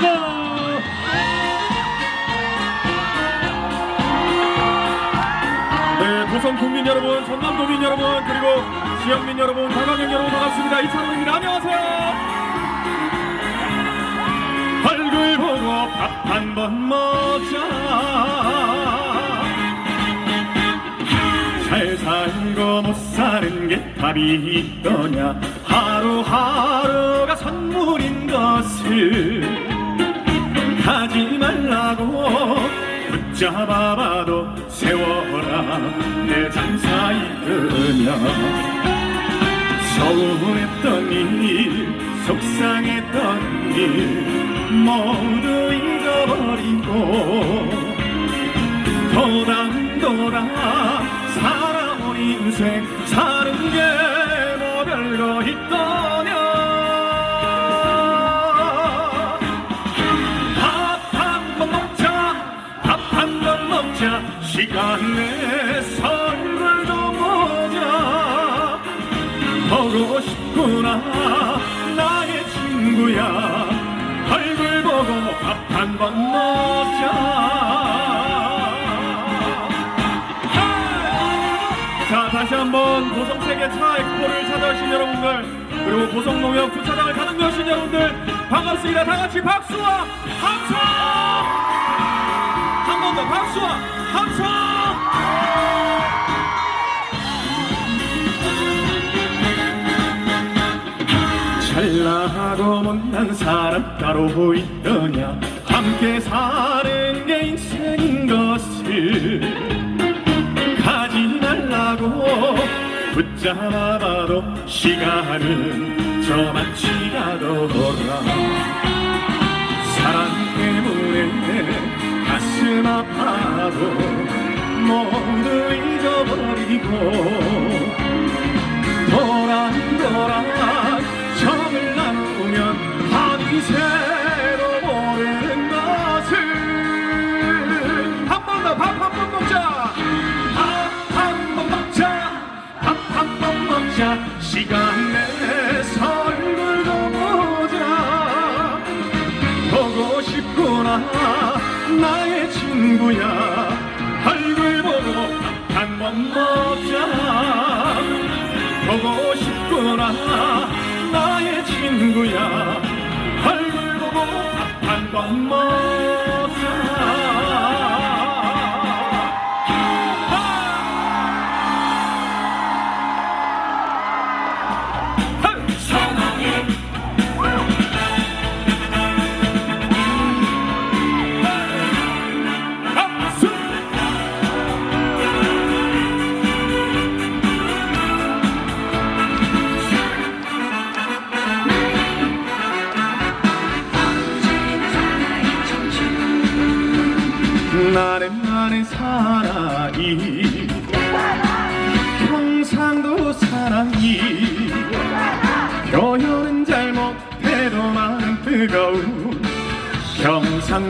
고맙습니다. 네, 고성 국민 여러분, 전남 도민 여러분, 그리고 지역민 여러분, 다강역 여러분 반갑습니다. 이찬호입니다. 안녕하세요. 얼굴 보고 밥 한 번 먹자. 잘 살고 못 사는 게 답이 있더냐 하루하루가 선물인 것을 말라고 붙잡아봐도 세워라. 내 장사 이끄냐 서운했던 일 속상했던 일 모두 잊어버리고 도당도당 살아온 인생 사는 게 뭐 별거 있더 자. 자 다시 한번 고성 세계 차 엑스포를 찾아오신 여러분들 그리고 고성농협 주차장을 가득 메우신 여러분들 반갑습니다. 다 같이 박수와 함성! 한 번 더 박수와 함성! 잘나고 못난 사람 따로 있더냐 함께 사는 게 인생인 것을 가지 말라고 붙잡아봐도 시간은 저만치 가더라 사랑 때문에 가슴 아파도 모두 잊어버리고 먹자 보고 싶구나 나의 친구야. 얼굴 보고 밥 한 번 먹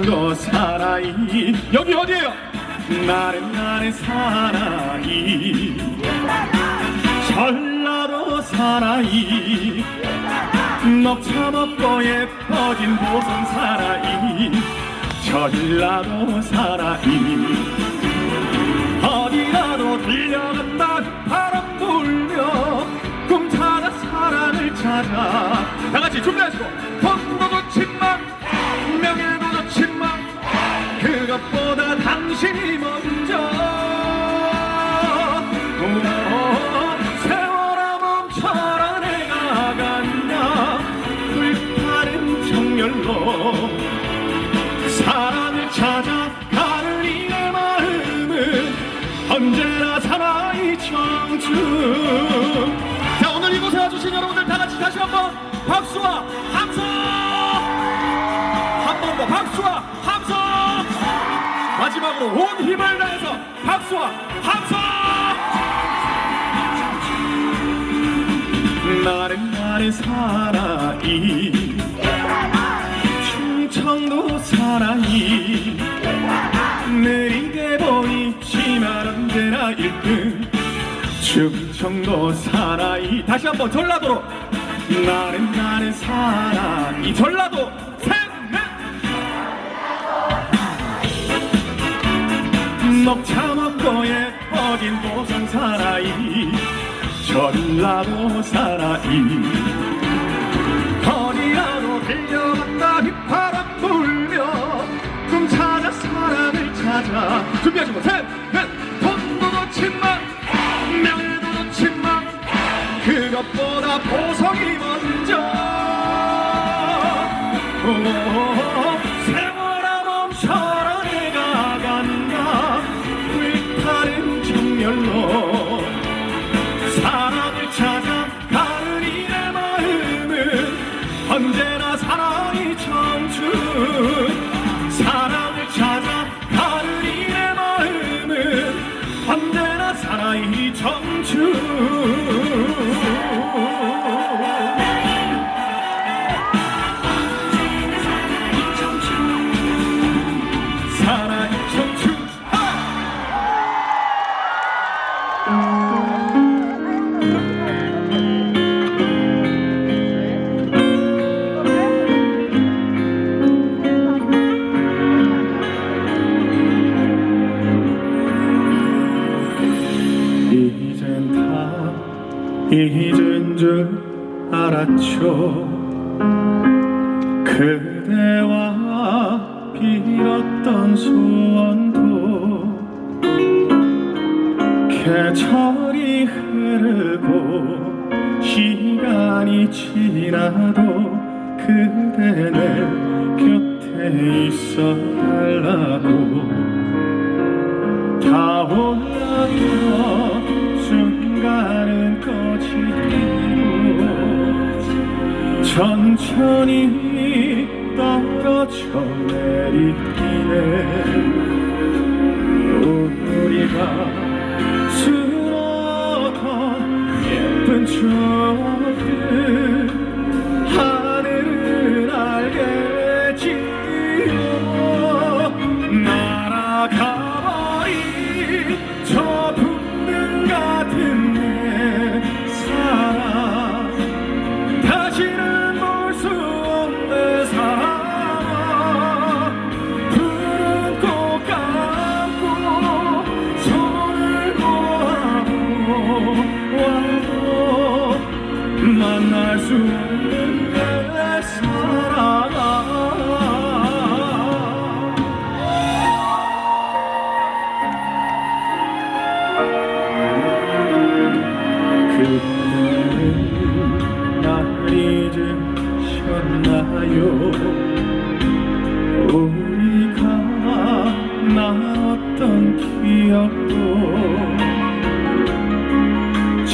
경상도 사나이 여기 어디에요? 나는 나는 사나이 전라도 사나이 녹차 먹고 예뻐진 보성 사나이 전라도 사나이 어디라도 들려간다 바람 불며 꿈 찾아 사랑을 찾아 다 같이 준비하시고 찾아 가는 이내 마음은 언제나 사나이 청춘. 자 오늘 이곳에 와주신 여러분들 다 같이 다시 한번 박수와 함성! 한 번 더 박수와 함성! 마지막으로 온 힘을 다해서 박수와 함성! 나는 나는 사나 충청도 사나이 다시 한번 전라도로. 나는 나는 사나이 전라도. 샘맨 녹차만고에 뻗인 보상 사나이. 전라도 사나이. 거리하로 들려왔다 휘파람 불며 꿈 찾아 사랑을 찾아. 준비하시고 셋. 보석이 먼저 잊은 줄 알았죠. 그대와 빌었던 소원도 계절이 흐르고 시간이 지나도 그대 내 곁에 있어 달라고 다 올라가 꺼지고 천천히 떨어져 내리네 우리가 수놓던 예쁜 추억들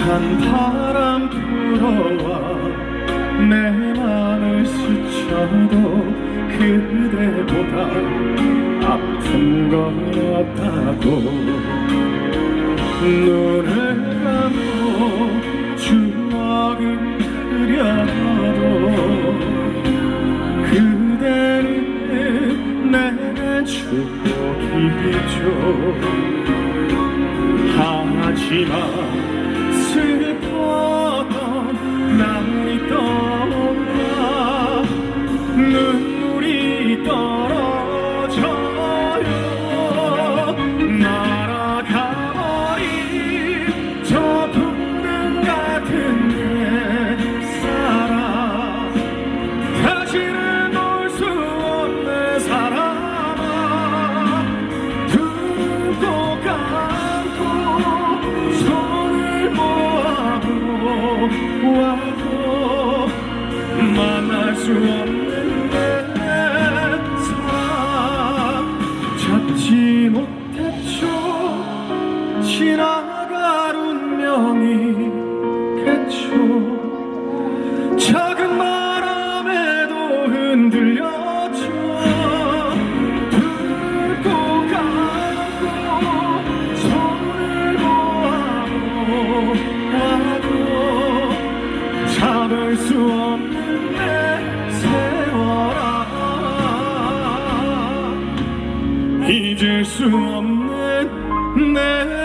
찬 바람 불어와 내 맘을 스쳐도 그대보다 아픈 건 없다고. 눈을 감고 추억을 그려도 그대는 내 추억이죠 하지만 슬펐던 날 없는 내 사랑 찾지 못했죠 지나갈 운명이겠죠 없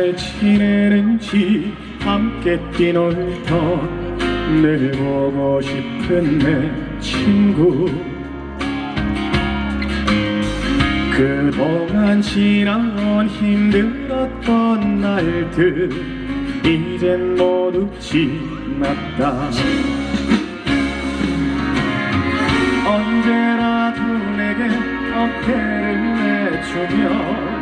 잘 지내는지 함께 뛰놀던 늘 보고 싶은 내 친구. 그동안 지나온 힘들었던 날들 이젠 모두 지났다. 언제라도 내게 어깨를 내주며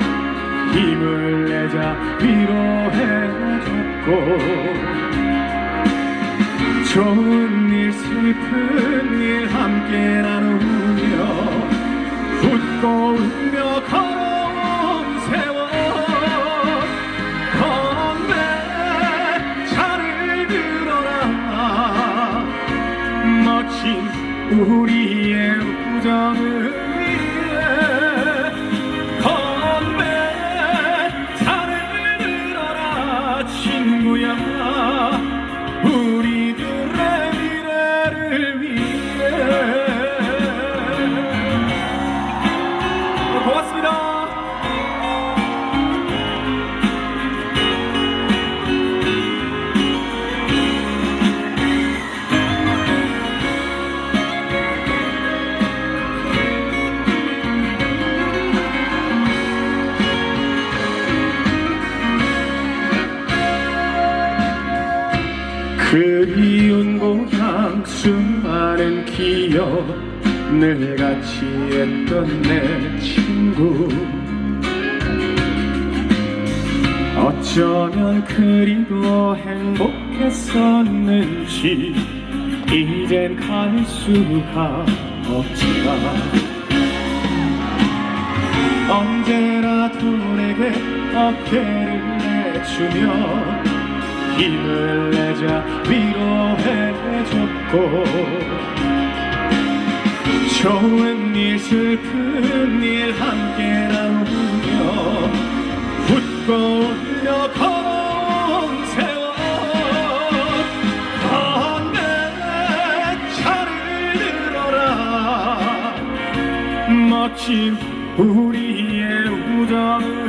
힘을 내자 위로해줬고 좋은 일 슬픈 일 함께 나누며 웃고 울며 걸어 기억 늘 같이 했던 내 친구. 어쩌면 그리도 행복했었는지 이젠 갈 수가 없지만 언제라도 내게 어깨를 내주며 힘을 내자 위로해줬고 좋은 일 슬픈 일 함께 나누며 웃고 울며 걸어온 세월 건배 차를 들어라. 멋진 우리의 우정을